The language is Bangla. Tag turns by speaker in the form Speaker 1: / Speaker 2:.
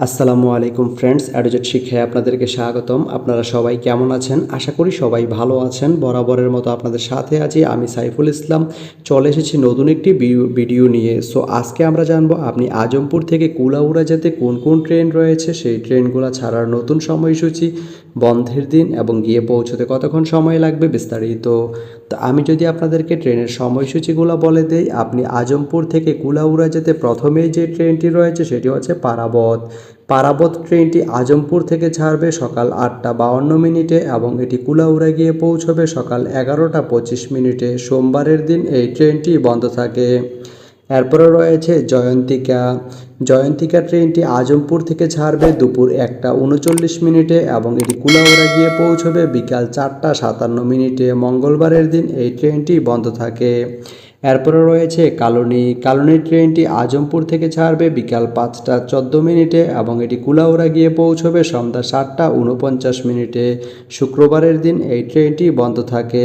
Speaker 1: আসসালামু আলাইকুম ফ্রেন্ডস অ্যাডোজেট শিক্ষায় আপনাদেরকে স্বাগতম। আপনারা সবাই কেমন আছেন? আশা করি সবাই ভালো আছেন। বরাবরের মতো আপনাদের সাথে আছি আমি সাইফুল ইসলাম। চলে এসেছি নতুন একটি ভিডিও- নিয়ে। সো আজকে আমরা জানব আপনি আজমপুর থেকে কুলাউড়া যেতে কোন কোন ট্রেন রয়েছে? সেই ট্রেনগুলো ছাড়ার নতুন সময়সূচি, বন্ধের দিন এবং গিয়ে পৌঁছতে কতক্ষণ সময় লাগবে বিস্তারিত। তো আমি যদি আপনাদেরকে ট্রেনের সময়সূচিগুলো বলে দেই, আপনি আজমপুর থেকে কুলাউড়া যেতে প্রথমেই যে ট্রেনটি রয়েছে সেটি হচ্ছে পারাবত। পারাবত ট্রেনটি আজমপুর থেকে ছাড়বে সকাল আটটা বাউন্ন মিনিটে এবং এটি কুলাউড়া গিয়ে পৌঁছবে সকাল এগারোটা পঁচিশ মিনিটে। সোমবারের দিন এই ট্রেনটি বন্ধ থাকে। এরপরে রয়েছে জয়ন্তিকা। জয়ন্তিকা ট্রেনটি আজমপুর থেকে ছাড়বে দুপুর একটা উনচল্লিশ মিনিটে এবং এটি কুলাউড়া গিয়ে পৌঁছবে বিকাল চারটা সাতান্ন মিনিটে। মঙ্গলবারের দিন এই ট্রেনটি বন্ধ থাকে। এরপরে রয়েছে কালনি। কালনি ট্রেনটি আজমপুর থেকে ছাড়বে বিকাল পাঁচটা চোদ্দ মিনিটে এবং এটি কুলাউড়া গিয়ে পৌঁছবে সন্ধ্যা সাতটা উনপঞ্চাশ মিনিটে। শুক্রবারের দিন এই ট্রেনটি বন্ধ থাকে।